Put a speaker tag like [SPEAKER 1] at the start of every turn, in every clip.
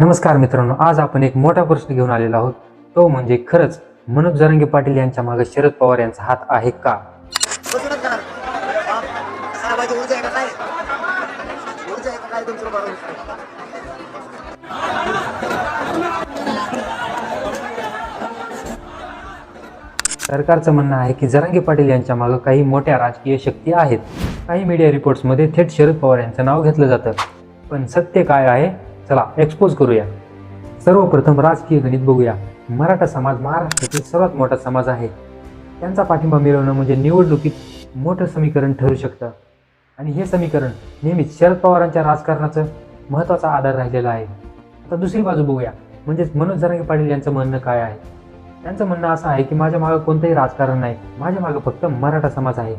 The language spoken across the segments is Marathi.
[SPEAKER 1] नमस्कार मित्रांनो आज आपण एक मोठा प्रश्न घेऊन आलेला आहोत. तो म्हणजे खरंच मनोज जरांगे पाटील यांच्या मागे शरद पवार यांचा हात आहे का? सरकारचं म्हणणं आहे की जरांगे पाटील यांच्या मागे काही मोठ्या राजकीय शक्ती आहेत. काही मीडिया रिपोर्ट्समध्ये थेट शरद पवार यांचं नाव घेतलं जातं. पण सत्य काय आहे? चला एक्सपोज करूया. सर्वप्रथम राजकीय गणित बघूया. मराठा समाज महाराष्ट्रातील सर्वात मोठा समाज आहे. त्यांचा पाठिंबा मिळवणं म्हणजे निवडणुकीत मोठं समीकरण ठरू शकतं. आणि हे समीकरण नेहमीच शरद पवारांच्या राजकारणाचं महत्त्वाचा आधार राहिलेला आहे. आता दुसरी बाजू बघूया. म्हणजेच मनोज जरांगे पाटील यांचं म्हणणं काय आहे? त्यांचं म्हणणं असं आहे की माझ्या मागं कोणतंही राजकारण नाही. माझ्या मागं फक्त मराठा समाज आहे.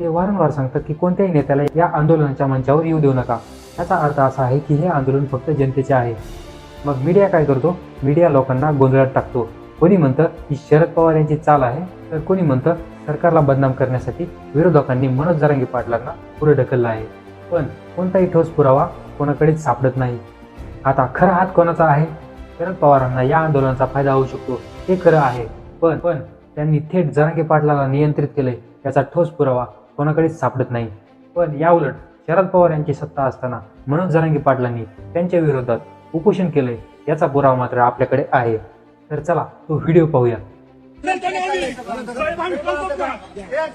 [SPEAKER 1] ते वारंवार सांगतात की कोणत्याही नेत्याला या आंदोलनाच्या मंचावर येऊ देऊ नका. याचा अर्थ असा आहे की हे आंदोलन फक्त जनतेचे आहे. मग मीडिया काय करतो? मीडिया लोकांना गोंधळात टाकतो. कोणी म्हणतं ही शरद पवार यांची चाल आहे तर कोणी म्हणतं सरकारला बदनाम करण्यासाठी विरोधकांनी मनोज जरांगी पाटलांना पुढे ढकललं आहे. पण कोणताही ठोस पुरावा कोणाकडेच सापडत नाही. आता खरा हात कोणाचा आहे? शरद पवारांना या आंदोलनाचा फायदा होऊ शकतो हे खरं आहे. पण पण त्यांनी थेट जरांगी पाटलाला नियंत्रित केले याचा ठोस पुरावा कोणाकडेच सापडत नाही. पण याउलट शरद पवार यांची सत्ता असताना मनोज जरांगे पाटलांनी त्यांच्या विरोधात उपोषण केलंय याचा पुरावा मात्र आपल्याकडे आहे तर चला तो व्हिडिओ पाहूया
[SPEAKER 2] एक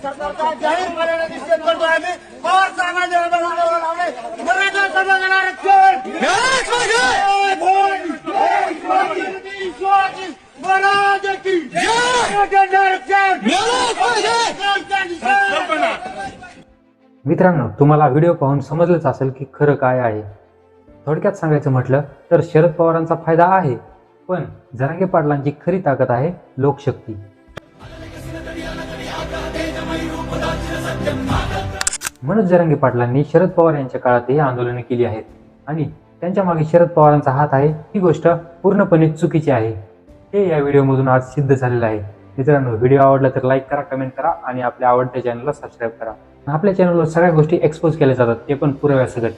[SPEAKER 2] सरकारचा जाहीर पर्याय निश्चित करतो आम्ही पवार साहेबांच्या विरोधात लावले मराठा समाजाला आरक्षण
[SPEAKER 1] मित्रांनो तुम्हाला व्हिडिओ पाहून समजलंच असेल की खरं काय आहे. थोडक्यात सांगायचं म्हटलं तर शरद पवारांचा फायदा आहे पण जरांगे पाटलांची खरी ताकद आहे लोकशक्ती. मनोज जरांगे पाटलांनी शरद पवार यांच्या काळातही आंदोलने केली आहेत आणि त्यांच्या मागे शरद पवारांचा हात आहे ही गोष्ट पूर्णपणे चुकीची आहे. हे या व्हिडिओमधून आज सिद्ध झालेलं आहे. मित्रांनो व्हिडिओ आवडला तर लाईक करा कमेंट करा आणि आपल्या आवडत्या चॅनलला सबस्क्राईब करा. आपल्या चॅनलवर सगळ्या गोष्टी एक्सपोज केल्या जातात ते पण पुराव्यासकट